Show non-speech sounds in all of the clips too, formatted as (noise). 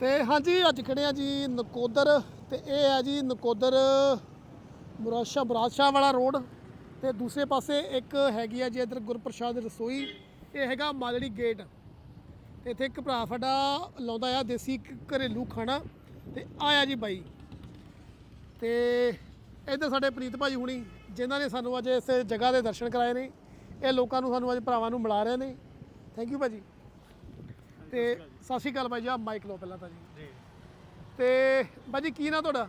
ਤੇ ਹਾਂਜੀ, ਅੱਜ ਖੜੇ ਆ ਜੀ ਨਕੋਦਰ ਤੇ ਇਹ ਹੈ ਜੀ ਨਕੋਦਰ ਮੁਰਾਸ਼ਾ ਬਰਾਸ਼ਾ ਵਾਲਾ ਰੋਡ ਤੇ ਦੂਸਰੇ ਪਾਸੇ ਇੱਕ ਹੈਗੀ ਆ ਜੀ ਇਧਰ ਗੁਰਪ੍ਰਸਾਦ ਰਸੋਈ, ਇਹ ਹੈਗਾ ਮਾਲੜੀ ਗੇਟ। ਤੇ ਇੱਥੇ ਇੱਕ ਭਰਾ ਸਾਡਾ ਲਾਉਂਦਾ ਆ ਦੇਸੀ ਘਰੇਲੂ ਖਾਣਾ ਤੇ ਆਇਆ ਜੀ ਬਾਈ। ਤੇ ਇੱਧਰ ਸਾਡੇ ਪ੍ਰੀਤ ਭਾਜੀ ਹੁਣੀ, ਜਿਨ੍ਹਾਂ ਨੇ ਸਾਨੂੰ ਅੱਜ ਇਸ ਜਗ੍ਹਾ ਦੇ ਦਰਸ਼ਨ ਕਰਾਏ ਨੇ, ਇਹ ਲੋਕਾਂ ਨੂੰ ਸਾਨੂੰ ਅੱਜ ਭਰਾਵਾਂ ਨੂੰ ਮਿਲਾ ਰਹੇ ਨੇ। ਥੈਂਕ ਯੂ ਭਾਜੀ। ਤੇ ਸਤਿ ਸ਼੍ਰੀ ਅਕਾਲ ਭਾਈ ਜੀ ਆ ਮਾਈਕ ਲਓ ਪਹਿਲਾਂ ਤਾਂ ਜੀ। ਜੀ। ਤੇ ਭਾਜੀ ਕੀ ਨਾਂ ਤੁਹਾਡਾ?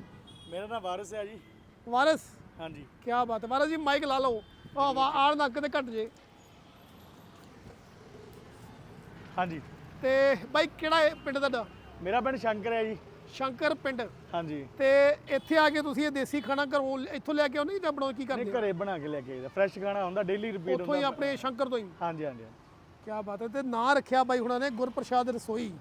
ਮੇਰਾ ਨਾਮ ਵਾਰਿਸ ਹੈ ਜੀ। ਵਾਰਿਸ? ਹਾਂਜੀ। ਕੀ ਬਾਤ ਹੈ। ਵਾਰਿਸ ਜੀ ਮਾਈਕ ਲਾ ਲਓ। ਆ ਵਾ ਆੜ ਨੱਕ ਤੇ ਘਟ ਜੇ। ਹਾਂਜੀ। ਤੇ ਬਾਈ ਕਿਹੜਾ ਇਹ ਪਿੰਡ ਤੁਹਾਡਾ? ਮੇਰਾ ਪਿੰਡ ਸ਼ੰਕਰ ਹੈ ਜੀ। ਸ਼ੰਕਰ ਪਿੰਡ। ਹਾਂਜੀ। ਤੇ ਇੱਥੇ ਆ ਕੇ ਤੁਸੀਂ ਇਹ ਦੇਸੀ ਖਾਣਾ ਘਰੋਂ ਇੱਥੋਂ ਲੈ ਕੇ ਆਉਂਦੇ ਜਾਂ ਬਣਾਉ ਕੀ ਨਹੀਂ ਕਰਦੇ ਘਰੇ ਬਣਾ ਕੇ ਲੈ ਕੇ ਆਈਦਾ। ਫਰੈਸ਼ ਖਾਣਾ ਹੁੰਦਾ ਡੇਲੀ ਰਿਪੀਟ ਉੱਥੋਂ ਹੀ ਹੁੰਦਾ ਆਪਣੇ ਸ਼ੰਕਰ ਤੋਂ ਹੀ। ਹਾਂਜੀ ਹਾਂਜੀ। ਕੀ ਬਾਤ ਹੈ। ਤੇ ਨਾਂ ਰੱਖਿਆ ਬਾਈ ਹੁਣਾਂ ਨੇ ਗੁਰਪ੍ਰਸਾਦ ਰਸੋਈ।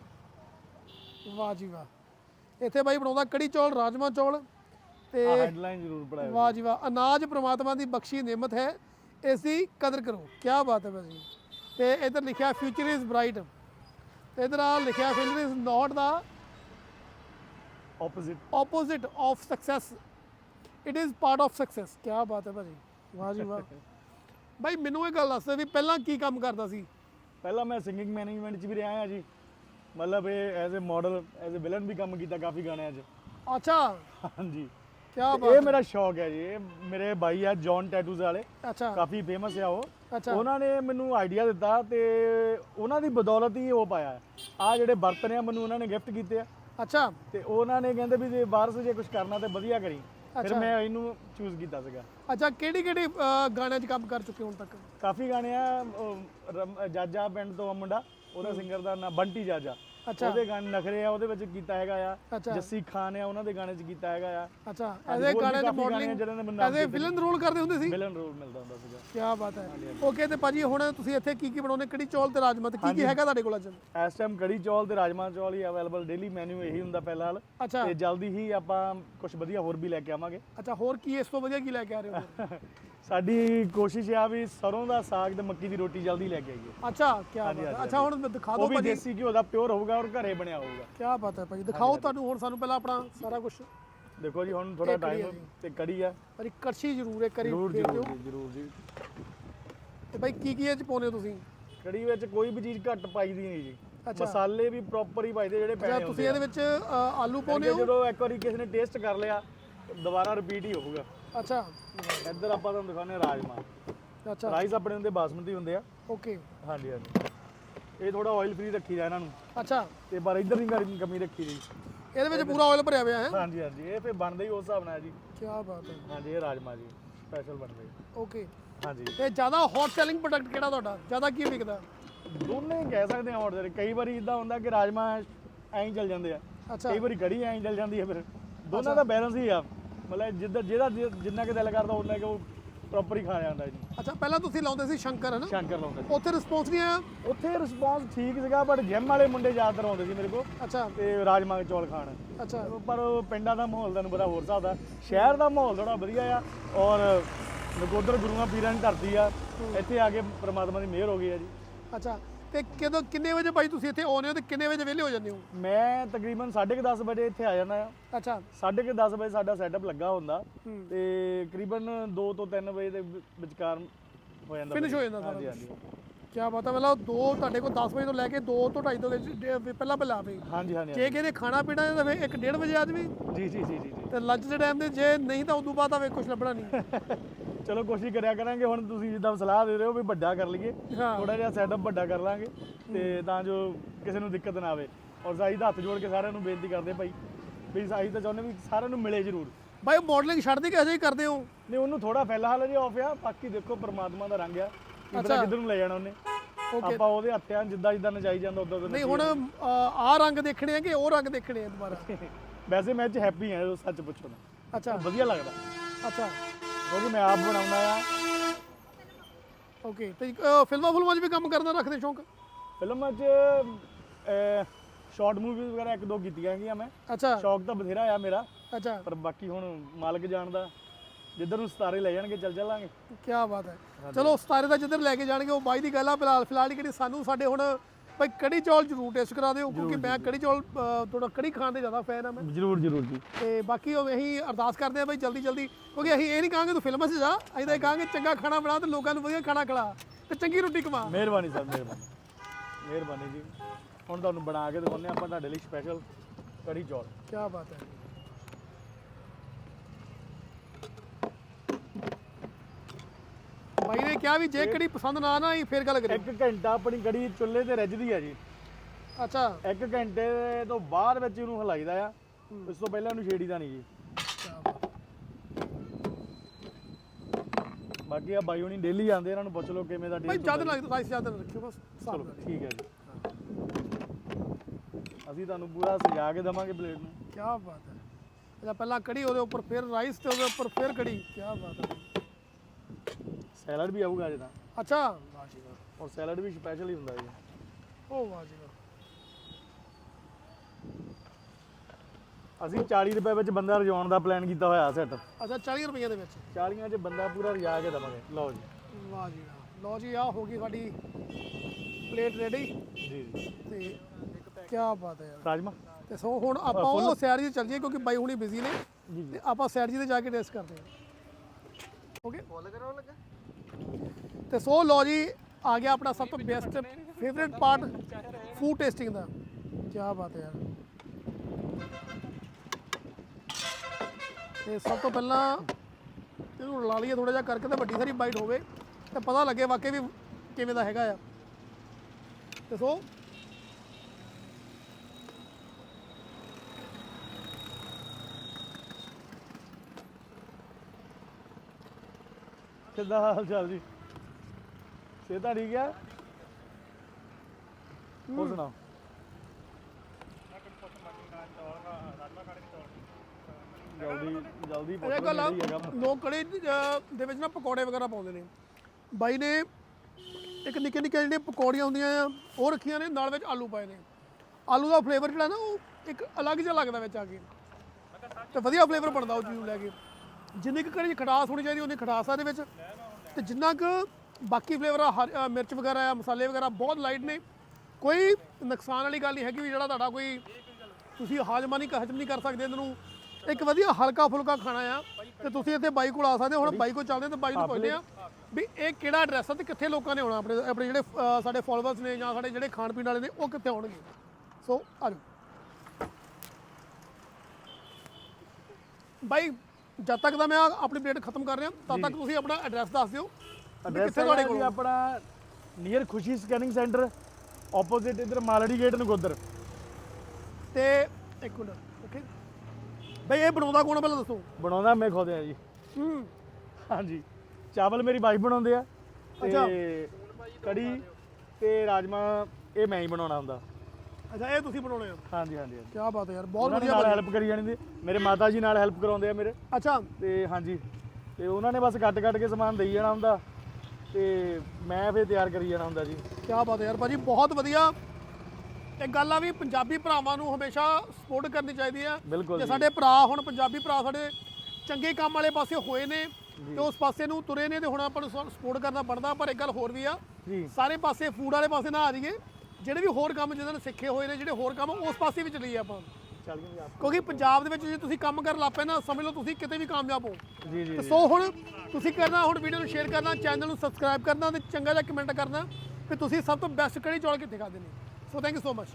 ਵਾਹ ਜੀ ਵਾਹ। ਇੱਥੇ ਬਾਈ ਬਣਾਉਂਦਾ ਕੜੀ ਚੌਲ ਰਾਜਮਾ ਚੌਲ ਤੇ ਹੈਡਲਾਈਨ ਜ਼ਰੂਰ ਪੜਾਇਓ ਵਾਹ ਜੀ। ਵਾਹ। ਅਨਾਜ ਪ੍ਰਮਾਤਮਾ ਦੀ ਬਖਸ਼ੀ ਨਿਮਤ ਹੈ ਇਸ ਦੀ ਕਦਰ ਕਰੋ। ਕੀ ਬਾਤ ਹੈ ਭਾਜੀ। ਤੇ ਇਧਰ ਲਿਖਿਆ ਫਿਊਚਰ ਇਜ਼ ਬ੍ਰਾਈਟ। ਤੇ ਇਧਰ ਆ ਲਿਖਿਆ future is not the opposite opposite of success it is part of success ਕੀ ਬਾਤ ਹੈ ਭਾਜੀ। ਵਾਹ ਜੀ ਵਾਹ। (laughs) ਭਾਈ ਮੈਨੂੰ ਇਹ ਗੱਲ ਦੱਸ ਵੀ ਪਹਿਲਾਂ ਕੀ ਕੰਮ ਕਰਦਾ ਸੀ? ਪਹਿਲਾਂ ਮੈਂ ਸਿੰਗਿੰਗ ਮੈਨੇਜਮੈਂਟ 'ਚ ਵੀ ਰਿਹਾ ਹਾਂ ਜੀ। ਮਤਲਬ ਇਹ as a model as a villain ਵੀ ਕੰਮ ਕੀਤਾ ਕਾਫੀ ਗਾਣਿਆਂ 'ਚ। ਅੱਛਾ। ਹਾਂਜੀ। ਕੀ ਬਾਤ ਇਹ ਮੇਰਾ ਸ਼ੌਕ ਹੈ ਜੀ। ਇਹ ਮੇਰੇ ਬਾਈ ਆ ਜੌਨ ਟੈਟੂਜ਼ ਵਾਲੇ। ਅੱਛਾ। ਕਾਫੀ ਫੇਮਸ ਆ ਉਹ। ਉਹਨਾਂ ਨੇ ਮੈਨੂੰ ਆਈਡੀਆ ਦਿੱਤਾ ਤੇ ਉਹਨਾਂ ਦੀ ਬਦੌਲਤ ਹੀ ਉਹ ਪਾਇਆ ਆ ਜਿਹੜੇ ਬਰਤਨ ਆ ਮੈਨੂੰ ਉਹਨਾਂ ਨੇ ਗਿਫਟ ਕੀਤੇ ਆ। ਅੱਛਾ। ਤੇ ਉਹਨਾਂ ਨੇ ਕਹਿੰਦੇ ਵੀ ਜੇ ਬਾਹਰ ਸੇ ਜੇ ਕੁਝ ਕਰਨਾ ਤੇ ਵਧੀਆ ਕਰੀ। ਫਿਰ ਅੱਛਾ। ਮੈਂ ਇਹਨੂੰ ਚੂਜ਼ ਕੀਤਾ ਸੀਗਾ। ਅੱਛਾ ਕਿਹੜੀ ਕਿਹੜੀ ਗਾਣਿਆਂ 'ਚ ਕੰਮ ਕਰ ਚੁੱਕੇ ਹੁਣ ਤੱਕ? ਕਾਫੀ ਗਾਣੇ ਆ ਉਹ ਰਮ- ਜਾਜਾ ਪਿੰਡ ਤੋਂ ਆ ਮੁੰਡਾ ਉਹਦਾ ਸਿੰਗਰ ਦਾ ਨਾਮ ਬੰਟੀ ਜਾਜਾ। ਅੱਛਾ। ਉਹਦੇ ਗਾਣੇ ਨਖਰੇ ਆ ਉਹਦੇ ਵਿੱਚ ਕੀਤਾ ਹੈਗਾ ਆ ਅੱਛਾ। ਜੱਸੀ ਖਾਨ ਆ ਉਹਨਾਂ ਦੇ ਗਾਣੇ 'ਚ ਕੀਤਾ ਹੈਗਾ ਆ। ਅੱਛਾ ਹਾਂਜੀ, ਹੋਰ ਵੀ ਗਾਣਿਆਂ 'ਚ ਕਾਫੀ ਗਾਣੇ ਆ ਮਾਡਲਿੰਗ ਜਿਹਨਾਂ ਦੇ ਨਾਮ ਵਿਲਨ ਰੋਲ ਕਰਦੇ ਹੁੰਦੇ ਸੀ? ਵਿਲਨ ਰੋਲ ਮਿਲਦਾ ਹੁੰਦਾ ਸੀਗਾ। ਕੀ ਬਾਤ ਹੈ। ਓਕੇ ਤੇ ਭਾਜੀ ਹੁਣ ਤੁਸੀਂ ਇੱਥੇ ਕੀ ਕੀ ਬਣਾਉਂਦੇ? ਕੜੀ ਚੌਲ ਤੇ ਰਾਜਮਾ ਤੇ ਕੀ ਕੀ ਹੈਗਾ ਤੁਹਾਡੇ ਕੋਲ ਅੱਜ? ਇਸ ਟਾਈਮ ਕੜੀ ਚੌਲ ਤੇ ਰਾਜਮਾ ਚੌਲ ਹੀ ਅਵੇਲੇਬਲ ਡੇਲੀ ਮੈਨੂ ਇਹੀ ਹੁੰਦਾ ਪਹਿਲਾਂ ਹਾਲ। ਅੱਛਾ। ਤੇ ਜਲਦੀ ਹੀ ਆਪਾਂ ਕੁਝ ਵਧੀਆ ਹੋਰ ਵੀ ਲੈ ਕੇ ਆਵਾਂਗੇ। ਅੱਛਾ ਹੋਰ ਕੀ ਇਸ ਤੋਂ ਵਧੀਆ ਕੀ ਲੈ ਕੇ ਆ ਰਹੇ ਹੋ? (laughs) ਸਾਡੀ ਕੋਸ਼ਿਸ਼ ਆ ਵੀ ਸਰੋਂ ਦਾ ਸਾਗ ਤੇ ਮੱਕੀ ਦੀ ਰੋਟੀ ਜਲਦੀ ਲੈ ਕੇ ਆਈਏ। ਅੱਛਾ ਕੀ ਬਾਤ ਹਾਂਜੀ, ਹੈ। ਹਾਂਜੀ, ਅੱਛਾ ਹੁਣ ਦਿਖਾ ਉਹ ਦਿਓ ਵੀ ਭਾਜੀ। ਦੇਸੀ ਘਿਓ ਦਾ ਪਿਓਰ ਹੋਊਗਾ। ਔਰ ਘਰੇ ਬਣਿਆ ਹੋਊਗਾ। ਕੀ ਬਾਤ ਹੈ ਭਾਜੀ। ਦਿਖਾਓ ਤੁਹਾਨੂੰ ਹੁਣ ਸਾਨੂੰ ਪਹਿਲਾਂ ਆਪਣਾ ਸਾਰਾ ਕੁਝ ਦੇਖੋ ਜੀ ਹੁਣ ਥੋੜਾ ਇਹ ਕੜੀ ਆ ਟਾਈਮ ਜੀ। ਤੇ ਕੜੀ ਆ ਭਾਜੀ ਕੜਛੀ ਜ਼ਰੂਰ ਇੱਕ ਕਰੀ ਜ਼ਰੂਰ ਜ਼ਰੂਰ ਜੀ, ਜ਼ਰੂਰ ਜੀ। ਤੇ ਭਾਈ ਕੀ ਕੀ ਇਹ ਚ ਪਾਉਂਦੇ ਹੋ ਤੁਸੀਂ? ਕੜੀ ਵਿੱਚ ਕੋਈ ਵੀ ਚੀਜ਼ ਘੱਟ ਪਾਈਦੀ ਨਹੀਂ ਜੀ। ਅੱਛਾ। ਮਸਾਲੇ ਵੀ ਪ੍ਰੋਪਰ ਹੀ ਪਾਈਦੇ ਜਿਹੜੇ ਪੈਣੇ ਤੁਸੀਂ ਇਹਦੇ ਵਿੱਚ ਅ, ਆਲੂ ਪਾਉਂਦੇ ਹੁੰਦੇ ਹੋ? ਜਦੋਂ ਇੱਕ ਵਾਰੀ ਕਿਸੇ ਨੇ ਟੇਸਟ ਕਰ ਲਿਆ ਦੁਬਾਰਾ ਰਿਪੀਟ ਹੀ ਹੋਊਗਾ। ਅੱਛਾ। ਇੱਧਰ ਆਪਾਂ ਤੁਹਾਨੂੰ ਦਿਖਾਉਂਦੇ ਹਾਂ ਰਾਜਮਾ ਅੱਛਾ। ਰਾਈਸ ਆਪਣੇ ਹੁੰਦੇ ਬਾਸਮਤੀ ਹੁੰਦੇ ਆ। ਓਕੇ ਹਾਂਜੀ ਹਾਂਜੀ। ਇਹ ਥੋੜਾ ਆਇਲ ਫ੍ਰੀ ਰੱਖੀਦਾ ਇਹਨਾਂ ਨੂੰ। ਅੱਛਾ। ਤੇ ਪਰ ਇੱਧਰ ਨਹੀਂ ਕਮੀ ਰੱਖੀ ਦੀ। ਇਹਦੇ ਵਿੱਚ ਪੂਰਾ ਆਇਲ ਭਰਿਆ ਹੋਇਆ ਹੈ? ਹਾਂਜੀ ਹਾਂਜੀ। ਇਹ ਫਿਰ ਬਣਦਾ ਹੀ ਉਸ ਹਿਸਾਬ ਨਾਲ ਜੀ। ਕੀ ਬਾਤ ਹੈ। ਹਾਂਜੀ ਇਹ ਰਾਜਮਾ ਜੀ। ਸਪੈਸ਼ਲ ਬਣਦਾ। ਜੀ ਓਕੇ ਹਾਂਜੀ। ਤੇ ਜ਼ਿਆਦਾ ਹੌਟ ਸੈਲਿੰਗ ਪ੍ਰੋਡਕਟ ਕਿਹੜਾ ਤੁਹਾਡਾ? ਜ਼ਿਆਦਾ ਕੀ ਵਿਕਦਾ? ਦੋਨੇ ਕਹਿ ਸਕਦੇ ਹਾਂ ਆਰਡਰ ਕਈ ਵਾਰੀ ਇਦਾਂ ਹੁੰਦਾ ਕਿ ਰਾਜਮਾ ਐਂ ਚੱਲ ਜਾਂਦੇ ਆ। ਅੱਛਾ। ਕਈ ਵਾਰੀ ਕੜੀ ਐਂ ਚੱਲ ਜਾਂਦੀ ਹੈ ਫਿਰ। ਦੋਨਾਂ ਦਾ ਬੈਲੈਂਸ ਹੀ ਆ। ਮਤਲਬ ਜਿੱਦਾਂ ਜਿਹਦਾ ਜਿ- ਜਿੰਨਾ ਕਿ ਦਿਲ ਕਰਦਾ ਉਹਨਾਂ ਕਿ ਉਹ ਪ੍ਰੋਪਰ ਹੀ ਖਾ ਜਾਂਦਾ ਜੀ। ਅੱਛਾ ਪਹਿਲਾਂ ਤੁਸੀਂ ਲਾਉਂਦੇ ਸੀ ਸ਼ੰਕਰ ਹੈ ਨਾ? ਸ਼ੰਕਰ ਲਾਉਂਦਾ ਜੀ ਉੱਥੇ ਰਿਸਪੌਂਸ ਨਹੀਂ ਆਇਆ? ਉੱਥੇ ਰਿਸਪੌਂਸ ਠੀਕ ਸੀਗਾ ਬਟ ਜਿਮ ਵਾਲੇ ਮੁੰਡੇ ਜ਼ਿਆਦਾਤਰ ਆਉਂਦੇ ਸੀ ਮੇਰੇ ਕੋਲ। ਅੱਛਾ। ਤੇ ਰਾਜਮਾ ਚੌਲ ਖਾਣ। ਅੱਛਾ। ਪਰ ਪਿੰਡਾਂ ਦਾ ਮਾਹੌਲ ਤੁਹਾਨੂੰ ਪਤਾ ਹੋਰ ਹਿਸਾਬ ਦਾ। ਸ਼ਹਿਰ ਦਾ ਮਾਹੌਲ ਥੋੜਾ ਵਧੀਆ ਆ ਔਰ ਨਕੋਦਰ ਗੁਰੂਆਂ ਪੀਰਾਂ ਦੀ ਧਰਤੀ ਆ। ਇੱਥੇ ਆ ਕੇ ਪ੍ਰਮਾਤਮਾ ਦੀ ਮਿਹਰ ਹੋ ਗਈ ਆ ਜੀ। ਅੱਛਾ। ਤੇ ਕਦੋਂ ਕਿੰਨੇ ਵਜੇ ਭਾਈ ਤੁਸੀਂ ਇੱਥੇ ਆਉਂਦੇ ਹੋ ਤੇ ਕਿੰਨੇ ਵਜੇ ਵਿਹਲੇ ਹੋ ਜਾਂਦੇ ਹੋ? ਮੈਂ ਤਕਰੀਬਨ 10:30 ਵਜੇ ਇੱਥੇ ਆ ਜਾਂਦਾ ਆ ਅੱਛਾ। 10:30 ਵਜੇ ਸਾਡਾ ਸੈਟਅਪ ਲੱਗਾ ਹੁੰਦਾ। ਹੂੰ। ਤੇ ਤਕਰੀਬਨ 2 ਤੋਂ 3 ਵਜੇ ਦੇ ਵਿ- ਵਿਚਕਾਰ ਹੋ ਜਾਂਦਾ Finish ਹੋ ਜਾਂਦਾ ਸਾਰਾ। ਹਾਂਜੀ ਹਾਂਜੀ। ਕੀ ਬਾਤ ਹੈ ਮਤਲਬ ਦੋ ਤੁਹਾਡੇ ਕੋਲ 10 ਵਜੇ ਤੋਂ ਲੈ ਕੇ 2 ਤੋਂ 2:30 ਤੋਂ ਵਿੱਚ ਡੇ- ਪਹਿਲਾਂ ਪਹਿਲਾਂ ਆਵੇ ਹਾਂਜੀ ਹਾਂਜੀ ਜੇ ਕਿਹਨੇ ਖਾਣਾ ਪੀਣਾ ਹੈ ਤਾਂ ਫਿਰ 1:30 ਵਜੇ ਆ ਜਾਵੇ ਜੀ ਜੀ ਜੀ ਜੀ ਜੀ। ਤੇ ਲੰਚ ਦੇ ਟਾਈਮ ਤੇ ਜੇ ਨਹੀਂ ਤਾਂ ਉਦੋਂ ਬਾਅਦ ਆਵੇ ਕੁਝ ਲੱਭਣਾ ਨਹੀਂ। (laughs) ਚਲੋ ਕੋਸ਼ਿਸ਼ ਕਰਿਆ ਕਰਾਂਗੇ ਹੁਣ ਤੁਸੀਂ ਜਿੱਦਾਂ ਸਲਾਹ ਦੇ ਰਹੇ ਹੋ ਵੀ ਵੱਡਾ ਕਰ ਲਈਏ ਥੋੜਾ ਜਿਹਾ ਸੈਟਅਪ ਵੱਡਾ ਕਰ ਲਾਂਗੇ ਤੇ ਤਾਂ ਜੋ ਕਿਸੇ ਨੂੰ ਦਿੱਕਤ ਨਾ ਆਵੇ। ਔਰ ਸਾਈ ਦਾ ਹੱਥ ਜੋੜ ਕੇ ਸਾਰਿਆਂ ਨੂੰ ਬੇਨਤੀ ਕਰਦੇ ਭਾਈ ਵੀ ਸਾਈ ਤਾਂ ਚਾਹੁੰਦੇ ਵੀ ਸਾਰਿਆਂ ਨੂੰ ਮਿਲੇ ਜ਼ਰੂਰ। ਭਾਈ ਮਾਡਲਿੰਗ ਛੱਡਦੇ ਕਿ ਅਜੇ ਹੀ ਕਰਦੇ ਹੋ? ਨਹੀਂ ਉਹਨੂੰ ਥੋੜਾ ਫਿਲਹਾਲ ਜੇ ਆਫ ਆ ਬਾਕੀ ਦੇਖੋ ਪ੍ਰਮਾਤਮਾ ਦਾ ਰੰਗ ਆ। ਪਤਾ। ਕਿੱਧਰ ਨੂੰ ਲੈ ਜਾਣਾ ਉਹਨੇ। ਆਪਾਂ ਉਹਦੇ ਹੱਥ ਆ ਜਿੱਦਾਂ ਜਿੱਦਾਂ ਨਚਾਈ ਜਾਂਦਾ ਉਦਾਂ ਉਦਾਂ ਨਹੀਂ ਹੁਣ ਆਹ ਰੰਗ ਦੇਖਣੇ ਆ ਕਿ ਉਹ ਰੰਗ ਦੇਖਣੇ ਆ ਦੁਬਾਰਾ। ਵੈਸੇ ਮੈਂ ਚ ਹੈਪੀ ਆ ਸੱਚ ਪੁੱਛੋ ਨਾ। ਅੱਛਾ। ਵਧੀਆ ਲੱਗਦਾ। ਅੱਛਾ। ਕਿਉਂਕਿ ਮੈਂ ਆਪ ਬਣਾਉਂਦਾ ਆ। ਓਕੇ ਤੇ ਅਹ, ਫਿਲਮਾਂ ਫੁਲਮਾਂ 'ਚ ਵੀ ਕੰਮ ਕਰਨ ਦਾ ਰੱਖਦੇ ਸ਼ੌਂਕ? ਫਿਲਮਾਂ 'ਚ ਸ਼ਾਰਟ ਮੂਵੀਜ਼ ਵਗੈਰਾ ਇੱਕ ਦੋ ਕੀਤੀਆਂ ਹੈਗੀਆਂ ਮੈਂ। ਅੱਛਾ। ਸ਼ੌਕ ਤਾਂ ਬਥੇਰਾ ਆ ਮੇਰਾ। ਅੱਛਾ। ਪਰ ਬਾਕੀ ਹੁਣ ਮਾਲਕ ਜਾਣਦਾ। ਜਿੱਧਰ ਨੂੰ ਸਤਾਰੇ ਲੈ ਜਾਣਗੇ ਚੱਲ ਚੱਲਾਂਗੇ। ਕੀ ਬਾਤ ਹੈ। ਚਲੋ ਸਤਾਰੇ ਦਾ ਜਿੱਧਰ ਲੈ ਕੇ ਜਾਣਗੇ ਉਹ ਬਾਈ ਦੀ ਗੱਲ ਆ ਫਿਲਹਾਲ ਫਿਲਹਾਲ ਹੀ ਕਿਹੜੀ ਸਾਨੂੰ ਸਾਡੇ ਹੁਣ ਭਾਈ ਕੜੀ ਚੌਲ ਜ਼ਰੂਰ ਟੇਸਟ ਕਰਾ ਦਿਓ ਕਿਉਂਕਿ ਮੈਂ ਕੜੀ ਚੌਲ ਥੋੜਾ ਕੜੀ ਖਾਣ ਦੇ ਜ਼ਿਆਦਾ ਫੈਨ ਆ ਮੈਂ। ਜਰੂਰ ਜਰੂਰ ਜੀ। ਤੇ ਬਾਕੀ ਉਹ ਅਸੀਂ ਅਰਦਾਸ ਕਰਦੇ ਆ ਭਾਈ ਜਲਦੀ ਜਲਦੀ ਕਿਉਂਕਿ ਅਸੀਂ ਇਹ ਨਹੀਂ ਕਹਾਂਗੇ ਤੂੰ ਫਿਲਮ 'ਚ ਜਾ ਅਸੀਂ ਤਾਂ ਇਹ ਕਹਾਂਗੇ ਚੰਗਾ ਖਾਣਾ ਬਣਾ ਤੇ ਲੋਕਾਂ ਨੂੰ ਵਧੀਆ ਖਾਣਾ ਖਿਲਾ ਤੇ ਚੰਗੀ ਰੋਟੀ ਕਮਾ ਮਿਹਰਬਾਨੀ ਸਰ ਮਿਹਰਬਾਨੀ। ਮਿਹਰਬਾਨੀ ਜੀ। ਹੁਣ ਤੁਹਾਨੂੰ ਬਣਾ ਕੇ ਦਿਖਾਉਂਦੇ ਆਪਾਂ ਤੁਹਾਡੇ ਲਈ ਸਪੈਸ਼ਲ ਕੜੀ ਚੌਲ। ਕੀ ਬਾਤ ਹੈ। ਭਾਈ ਨੇ ਕਿਹਾ ਵੀ ਜੇ ਕੜੀ ਪਸੰਦ ਨਾ ਨਾ ਆਈ ਫੇਰ ਗੱਲ ਕਰੀ ਇੱਕ ਘੰਟਾ ਆਪਣੀ ਕੜੀ ਚੁੱਲ੍ਹੇ ਤੇ ਰਿੱਝਦੀ ਆ ਜੀ। ਅੱਛਾ। ਇੱਕ ਘੰਟੇ ਤੋਂ ਬਾਅਦ ਵਿੱਚ ਇਹਨੂੰ ਹਿਲਾਈਦਾ ਆ। ਉਸ ਤੋਂ ਪਹਿਲਾਂ ਇਹਨੂੰ ਛੇੜੀਦਾ ਨਹੀਂ ਜੀ। ਬਾਕੀ ਆ ਬਾਈ ਹੁਣੀ ਡੇਲੀ ਆਉਂਦੇ ਇਹਨਾਂ ਨੂੰ ਪੁੱਛ ਲਓ ਕਿਵੇਂ ਦਾ ਭਾਈ ਟੇਸਟ ਜਦ ਲੱਗਦਾ ਰਾਈਸ ਜਦ ਰੱਖਿਓ ਬਸ ਚਲੋ ਠੀਕ ਹੈ ਜੀ। ਅਸੀਂ ਤੁਹਾਨੂੰ ਪੂਰਾ ਸਜਾ ਕੇ ਦਵਾਂਗੇ ਪਲੇਟ ਨੂੰ। ਕੀ ਬਾਤ ਹੈ। ਇਹਦਾ ਪਹਿਲਾਂ ਕੜੀ ਉਹਦੇ ਉੱਪਰ ਫਿਰ ਰਾਈਸ ਤੇ ਉਹਦੇ ਉੱਪਰ ਫਿਰ ਕੜੀ। ਕੀ ਬਾਤ ਹੈ। ਸੈਲਡ ਵੀ ਆਊਗਾ ਅੱਜ ਤਾਂ। ਅੱਛਾ। ਵਾਹ ਜੀ ਵਾਹ ਔਰ ਸੈਲਡ ਵੀ ਸਪੈਸ਼ਲ ਹੀ ਹੁੰਦਾ ਜੀ। ਉਹ ਵਾਹ ਜੀ ਵਾਹ। ਅਸੀਂ 40 ਰੁਪਏ ਵਿੱਚ ਬੰਦਾ ਰਜਾਉਣ ਦਾ ਪਲਾਨ ਕੀਤਾ ਹੋਇਆ ਸੈੱਟ ਅੱਛਾ 40 ਰੁਪਏ ਦੇ ਵਿੱਚ। 40 'ਚ ਬੰਦਾ ਪੂਰਾ ਰਜਾ ਕੇ ਦਵਾਂਗੇ। ਲਓ ਜੀ। ਵਾਹ ਜੀ ਵਾਹ। ਲਓ ਜੀ ਆ ਹੋ ਗਈ ਸਾਡੀ ਪਲੇਟ ਰੈਡੀ ਜੀ ਜੀ। ਤੇ ਕੀ ਬਾਤ ਹੈ ਯਾਰ। ਰਾਜਮਾ? ਤੇ ਸੋ ਹੁਣ ਆਪਾਂ ਉਹ ਸੈਡ ਜੀ ਚੱਲ ਜਾਈਏ ਕਿਉਂਕਿ ਬਾਈ ਹੁਣੀ ਬਿਜ਼ੀ ਨੇ। ਜੀ ਤੇ ਆਪਾਂ ਸੈਡ ਜੀ ਤੇ ਜਾ ਕੇ ਟੈਸਟ ਕਰਦੇ ਹਾਂ। ਓਕੇ ਫੋਲੋ ਕਰਾਉਣ ਲੱਗਾ? ਤੇ ਸੋ ਲੋ ਜੀ, ਆ ਗਿਆ ਆਪਣਾ ਸਭ ਤੋਂ best favourite part food tasting ਦਾ। ਕੀ ਬਾਤ ਹੈ ਯਾਰ। ਤੇ ਸਭ ਤੋਂ ਪਹਿਲਾਂ ਇਹਨੂੰ ਰਲਾ ਲਈਏ ਥੋੜਾ ਜਿਹਾ ਕਰਕੇ ਤੇ ਵੱਡੀ ਸਾਰੀ ਬਾਈਟ ਹੋਵੇ ਤੇ ਪਤਾ ਲੱਗੇ ਵਾਕਈ ਵੀ ਕਿਵੇਂ ਦਾ ਹੈਗਾ ਆ। ਤੇ ਸੋ ਕਿੱਦਾਂ ਹਾਲ ਚਾਲ ਜੀ? ਸਿਹਤਾਂ ਠੀਕ ਆ। ਹੋਰ ਸੁਣਾਓ? ਜਲਦੀ ਜਲਦੀ ਇਹ ਗੱਲ ਆ ਜਿਹੜੀ ਲੋਕ ਕੜੀ ਦੇ ਵਿੱਚ ਨਾ ਪਕੌੜੇ ਵਗੈਰਾ ਪਾਉਂਦੇ ਨੇ। ਬਾਈ ਨੇ ਇੱਕ ਨਿੱਕੇ ਨਿੱਕੇ ਜਿਹੜੀਆਂ ਪਕੌੜੀਆਂ ਹੁੰਦੀਆਂ ਆ ਉਹ ਰੱਖੀਆਂ ਨੇ ਨਾਲ ਵਿੱਚ ਆਲੂ ਪਾਏ ਨੇ। ਆਲੂ ਦਾ ਫਲੇਵਰ ਜਿਹੜਾ ਨਾ ਉਹ ਇੱਕ ਅਲੱਗ ਜਿਹਾ ਲੱਗਦਾ ਵਿੱਚ ਆ ਕੇ। ਤੇ ਵਧੀਆ ਫਲੇਵਰ ਬਣਦਾ ਉਹ ਚੀਜ਼ ਨੂੰ ਲੈ ਕੇ। ਜਿੰਨੀ ਕੁ ਕੜੀ 'ਚ ਖਟਾਸ ਹੋਣੀ ਚਾਹੀਦੀ ਉਨੀ ਖਟਾਸ ਆ ਦੇ ਵਿੱਚ। ਤੇ ਜਿੰਨਾ ਕੁ ਬਾਕੀ ਫਲੇਵਰ ਆ ਮਿਰਚ ਵਗੈਰਾ ਆ ਮਸਾਲੇ ਵਗੈਰਾ ਬਹੁਤ ਲਾਈਟ ਨੇ। ਕੋਈ ਨੁਕਸਾਨ ਵਾਲੀ ਗੱਲ ਨਹੀਂ ਹੈਗੀ ਵੀ ਜਿਹੜਾ ਤੁਹਾਡਾ ਕੋਈ ਤੁਸੀਂ ਹਾਜ਼ਮਾ ਨਹੀਂ ਹਜਮ ਨਹੀਂ ਕਰ ਸਕਦੇ ਇਹਨੂੰ ਇੱਕ ਵਧੀਆ ਹਲਕਾ ਫੁਲਕਾ ਖਾਣਾ ਆ ਤੇ ਤੁਸੀਂ ਇੱਥੇ ਬਾਈ ਕੋਲ ਆ ਸਕਦੇ ਹੋ ਹੁਣ ਬਾਈ ਕੋਲ ਚੱਲਦੇ ਤੇ ਬਾਈ ਨੂੰ ਪੁੱਛਦੇ ਆ ਵੀ ਇਹ ਕਿਹੜਾ ਐਡਰੈਸ ਆ ਤੇ ਕਿੱਥੇ ਲੋਕਾਂ ਨੇ ਆਉਣਾ? ਆਪਣੇ ਆਪਣੇ ਜਿਹੜੇ ਸਾਡੇ ਫਾਲੋਅਰਸ ਨੇ ਜਾਂ ਸਾਡੇ ਜਿਹੜੇ ਖਾਣ ਪੀਣ ਵਾਲੇ ਨੇ ਉਹ ਕਿੱਥੇ ਆਉਣਗੇ? ਸੋ ਆ ਜਾਓ। ਬਾਈ ਜਦ ਤੱਕ ਦਾ ਮੈਂ ਆਪਣੀ ਪਲੇਟ ਖਤਮ ਕਰ ਰਿਹਾ ਤਦ ਤੱਕ ਤੁਸੀਂ ਆਪਣਾ ਐਡਰੈਸ ਦੱਸ ਦਿਓ। ਕਿੱਥੇ ਤੁਹਾਡੇ ਕੋਲ? ਆਪਣਾ ਨੀਅਰ ਖੁਸ਼ੀ ਸਕੈਨਿੰਗ ਸੈਂਟਰ ਆਪੋਜ਼ਿਟ ਇਧਰ ਮਾਲੜੀ ਗੇਟ ਨਗੋਦਰ ਤੇ ਇੱਕ ਮਿੰਟ ਓਕੇ ਬਈ ਇਹ ਬਣਾਉਂਦਾ ਕੌਣ ਆ ਪਹਿਲਾਂ ਦੱਸੋ? ਬਣਾਉਂਦਾ ਮੈਂ ਖੁਦ ਆ ਜੀ। ਹੂੰ। ਹਾਂਜੀ। ਚਾਵਲ ਮੇਰੀ ਵਾਈਫ ਬਣਾਉਂਦੇ ਆ ਅੱਛਾ। ਤੇ ਕੜੀ ਤੇ ਰਾਜਮਾ ਇਹ ਮੈਂ ਹੀ ਬਣਾਉਣਾ ਹੁੰਦਾ। ਅੱਛਾ ਇਹ ਤੁਸੀਂ ਬਣਾਉਣੇ ਆ। ਹਾਂਜੀ ਹਾਂਜੀ। ਕੀ ਬਾਤ ਹੈ ਯਾਰ ਬਹੁਤ ਵਧੀਆ ਨਾਲ। ਹੈਲਪ ਕਰੀ ਜਾਣੀ ਦੀ ਮੇਰੇ ਮਾਤਾ ਜੀ ਨਾਲ ਹੈਲਪ ਕਰਾਉਂਦੇ ਆ ਮੇਰੇ। ਅੱਛਾ। ਤੇ ਹਾਂਜੀ ਤੇ ਉਹਨਾਂ ਨੇ ਬਸ ਕੱਟ ਕੱਟ ਕੇ ਸਮਾਨ ਦੇਈ ਜਾਣਾ ਹੁੰਦਾ। ਤੇ ਮੈਂ ਫਿਰ ਤਿਆਰ ਕਰੀ ਜਾਣਾ ਹੁੰਦਾ ਜੀ। ਕੀ ਬਾਤ ਹੈ ਯਾਰ ਭਾਜੀ ਬਹੁਤ ਵਧੀਆ। ਇੱਕ ਗੱਲ ਆ ਵੀ ਪੰਜਾਬੀ ਭਰਾਵਾਂ ਨੂੰ ਹਮੇਸ਼ਾ ਸਪੋਰਟ ਕਰਨੀ ਚਾਹੀਦੀ ਆ। ਬਿਲਕੁਲ ਜੀ। ਸਾਡੇ ਭਰਾ ਹੁਣ ਪੰਜਾਬੀ ਭਰਾ ਸਾਡੇ ਚੰਗੇ ਕੰਮ ਵਾਲੇ ਪਾਸੇ ਹੋਏ ਨੇ ਤੇ ਉਸ ਪਾਸੇ ਨੂੰ ਤੁਰੇ ਨੇ ਤੇ ਹੁਣ ਆਪਾਂ ਨੂੰ ਸਪੋਰਟ ਕਰਨਾ ਬਣਦਾ ਪਰ ਇੱਕ ਗੱਲ ਹੋਰ ਵੀ ਆ। ਜੀ। ਸਾਰੇ ਪਾਸੇ ਫੂਡ ਵਾਲੇ ਪਾਸੇ ਨਾ ਆ ਜਾਈਏ ਜਿਹੜੇ ਵੀ ਹੋਰ ਕੰਮ ਜਿਹਨਾਂ ਨੇ ਸਿੱਖੇ ਹੋਏ ਨੇ ਜਿਹੜੇ ਹੋਰ ਕੰਮ ਉਸ ਪਾਸੇ ਵੀ ਚੱਲੀਏ ਆਪਾਂ। ਕਿਉਂਕਿ ਪੰਜਾਬ ਦੇ ਵਿੱਚ ਜੇ ਤੁਸੀਂ ਕੰਮ ਕਰਨ ਲੱਗ ਪਏ ਨਾ ਸਮਝ ਲਓ ਤੁਸੀਂ ਕਿਤੇ ਵੀ ਕਾਮਯਾਬ ਹੋ। ਜੀ ਜੀ ਤੇ ਸੋ ਹੁਣ ਤੁਸੀਂ ਕਰਨਾ ਹੁਣ ਵੀਡੀਓ ਨੂੰ ਸ਼ੇਅਰ ਕਰਨਾ ਚੈਨਲ ਨੂੰ ਸਬਸਕ੍ਰਾਈਬ ਕਰਨਾ ਤੇ ਚੰਗਾ ਜਿਹਾ ਕਮੈਂਟ ਕਰਨਾ ਕਿ ਤੁਸੀਂ ਸਭ ਤੋਂ ਬੈਸਟ ਕੜੀ ਚੌਲ ਕਿੱਥੇ ਖਾਦੇ ਨੇ। So thank you so much